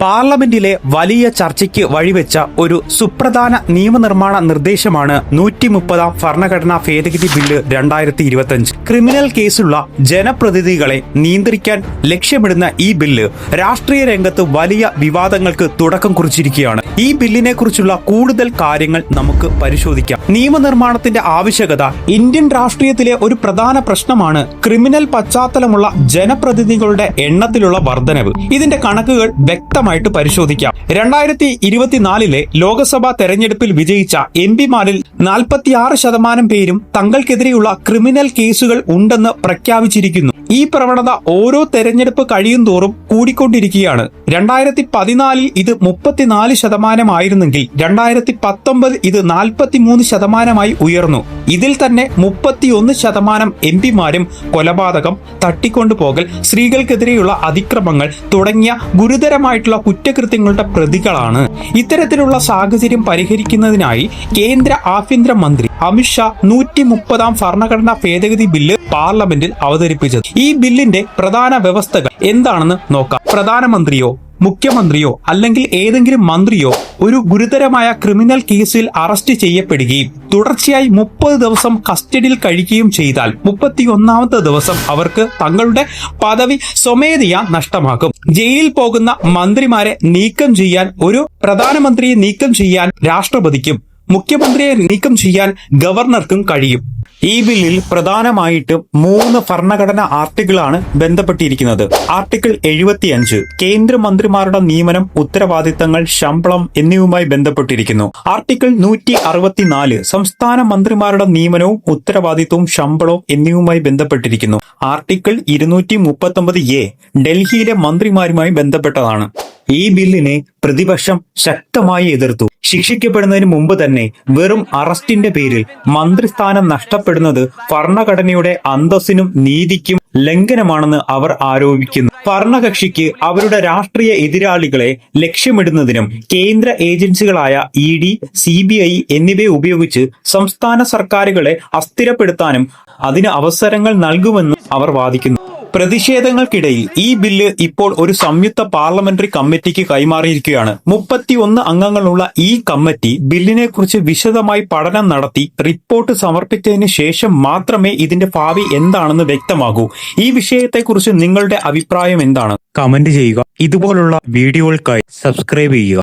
പാർലമെന്റിലെ വലിയ ചർച്ചയ്ക്ക് വഴിവെച്ച ഒരു സുപ്രധാന നിയമനിർമ്മാണ നിർദ്ദേശമാണ് നൂറ്റി മുപ്പതാം ഭരണഘടനാ ഭേദഗതി ബില്ല് രണ്ടായിരത്തി ഇരുപത്തിയഞ്ച് ക്രിമിനൽ കേസുള്ള ജനപ്രതിനിധികളെ നിയന്ത്രിക്കാൻ ലക്ഷ്യമിടുന്ന ഈ ബില്ല് രാഷ്ട്രീയ രംഗത്ത് വലിയ വിവാദങ്ങൾക്ക് തുടക്കം കുറിച്ചിരിക്കുകയാണ്. ഈ ബില്ലിനെ കുറിച്ചുള്ള കൂടുതൽ കാര്യങ്ങൾ നമുക്ക് പരിശോധിക്കാം. നിയമനിർമ്മാണത്തിന്റെ ആവശ്യകത ഇന്ത്യൻ രാഷ്ട്രീയത്തിലെ ഒരു പ്രധാന പ്രശ്നമാണ് ക്രിമിനൽ പശ്ചാത്തലമുള്ള ജനപ്രതിനിധികളുടെ എണ്ണത്തിലുള്ള വർധനവ്. ഇതിന്റെ കണക്കുകൾ വ്യക്തമായിട്ട് പരിശോധിക്കാം. രണ്ടായിരത്തി ഇരുപത്തിനാലിലെ ലോക്സഭാ തെരഞ്ഞെടുപ്പിൽ വിജയിച്ച എം പിമാരിൽ നാൽപ്പത്തിയാറ് ശതമാനം പേരും തങ്ങൾക്കെതിരെയുള്ള ക്രിമിനൽ കേസുകൾ ഉണ്ടെന്ന് പ്രഖ്യാപിച്ചിരിക്കുന്നു. ഈ പ്രവണത ഓരോ തെരഞ്ഞെടുപ്പ് കഴിയും തോറും കൂടിക്കൊണ്ടിരിക്കുകയാണ്. രണ്ടായിരത്തി പതിനാലിൽ ഇത് മുപ്പത്തിനാല് ശതമാനമായിരുന്നെങ്കിൽ രണ്ടായിരത്തി പത്തൊമ്പത് ഇത് നാൽപ്പത്തിമൂന്ന് ശതമാനമായി ഉയർന്നു. ഇതിൽ തന്നെ മുപ്പത്തിയൊന്ന് ശതമാനം എം പിമാരും കൊലപാതകം തട്ടിക്കൊണ്ടുപോകൽ സ്ത്രീകൾക്കെതിരെയുള്ള അതിക്രമങ്ങൾ തുടങ്ങിയ ഗുരുതരമായിട്ടുള്ള കുറ്റകൃത്യങ്ങളുടെ പ്രതികളാണ്. ഇത്തരത്തിലുള്ള സാഹചര്യം പരിഹരിക്കുന്നതിനായി കേന്ദ്ര ആഭ്യന്തര മന്ത്രി അമിത്ഷാ നൂറ്റി മുപ്പതാം ഭരണഘടനാ ഭേദഗതി ബില്ല് പാർലമെന്റിൽ അവതരിപ്പിച്ചത്. ഈ ബില്ലിന്റെ പ്രധാന വ്യവസ്ഥകൾ എന്താണെന്ന് നോക്കാം. പ്രധാനമന്ത്രിയോ മുഖ്യമന്ത്രിയോ അല്ലെങ്കിൽ ഏതെങ്കിലും മന്ത്രിയോ ഒരു ഗുരുതരമായ ക്രിമിനൽ കേസിൽ അറസ്റ്റ് ചെയ്യപ്പെടുകയും തുടർച്ചയായി മുപ്പത് ദിവസം കസ്റ്റഡിയിൽ കഴിയുകയും ചെയ്താൽ മുപ്പത്തിയൊന്നാമത്തെ ദിവസം അവർക്ക് തങ്ങളുടെ പദവി സ്വമേധയാ നഷ്ടമാക്കും. ജയിലിൽ പോകുന്ന മന്ത്രിമാരെ നീക്കം ചെയ്യാൻ ഒരു പ്രധാനമന്ത്രിയെ നീക്കം ചെയ്യാൻ രാഷ്ട്രപതിക്കും മുഖ്യമന്ത്രിയെ നീക്കം ചെയ്യാൻ ഗവർണർക്കും കഴിയും. ഈ ബില്ലിൽ പ്രധാനമായിട്ടും മൂന്ന് ഭരണഘടന ആർട്ടിക്കിളാണ് ബന്ധപ്പെട്ടിരിക്കുന്നത്. ആർട്ടിക്കിൾ എഴുപത്തിയഞ്ച് കേന്ദ്രമന്ത്രിമാരുടെ നിയമനം ഉത്തരവാദിത്തങ്ങൾ ശമ്പളം എന്നിവയുമായി ബന്ധപ്പെട്ടിരിക്കുന്നു. ആർട്ടിക്കിൾ നൂറ്റി അറുപത്തിനാല് സംസ്ഥാന മന്ത്രിമാരുടെ നിയമനവും ഉത്തരവാദിത്വവും ശമ്പളവും എന്നിവയുമായി ബന്ധപ്പെട്ടിരിക്കുന്നു. ആർട്ടിക്കിൾ ഇരുന്നൂറ്റി മുപ്പത്തൊമ്പത് എ ഡൽഹിയിലെ മന്ത്രിമാരുമായി ബന്ധപ്പെട്ടതാണ്. ഈ ബില്ലിനെ പ്രതിപക്ഷം ശക്തമായി എതിർത്തു. ശിക്ഷിക്കപ്പെടുന്നതിന് മുമ്പ് തന്നെ വെറും അറസ്റ്റിന്റെ പേരിൽ മന്ത്രിസ്ഥാനം നഷ്ടപ്പെടുന്നത് ഭരണഘടനയുടെ അന്തസ്സിനും നീതിക്കും ലംഘനമാണെന്ന് അവർ ആരോപിക്കുന്നു. ഭരണകക്ഷിക്ക് അവരുടെ രാഷ്ട്രീയ എതിരാളികളെ ലക്ഷ്യമിടുന്നതിനും കേന്ദ്ര ഏജൻസികളായ E D C B I എന്നിവയെ ഉപയോഗിച്ച് സംസ്ഥാന സർക്കാരുകളെ അസ്ഥിരപ്പെടുത്താനും അതിന് അവസരങ്ങൾ നൽകുമെന്നും അവർ വാദിക്കുന്നു. പ്രതിഷേധങ്ങൾക്കിടയിൽ ഈ ബില്ല് ഇപ്പോൾ ഒരു സംയുക്ത പാർലമെന്ററി കമ്മിറ്റിക്ക് കൈമാറിയിരിക്കുകയാണ്. മുപ്പത്തിയൊന്ന് അംഗങ്ങളുള്ള ഈ കമ്മിറ്റി ബില്ലിനെക്കുറിച്ച് വിശദമായി പഠനം നടത്തി റിപ്പോർട്ട് സമർപ്പിച്ചതിന് ശേഷം മാത്രമേ ഇതിന്റെ ഭാവി എന്താണെന്ന് വ്യക്തമാകൂ. ഈ വിഷയത്തെക്കുറിച്ച് നിങ്ങളുടെ അഭിപ്രായം എന്താണ്? കമന്റ് ചെയ്യുക. ഇതുപോലുള്ള വീഡിയോകൾക്കായി സബ്സ്ക്രൈബ് ചെയ്യുക.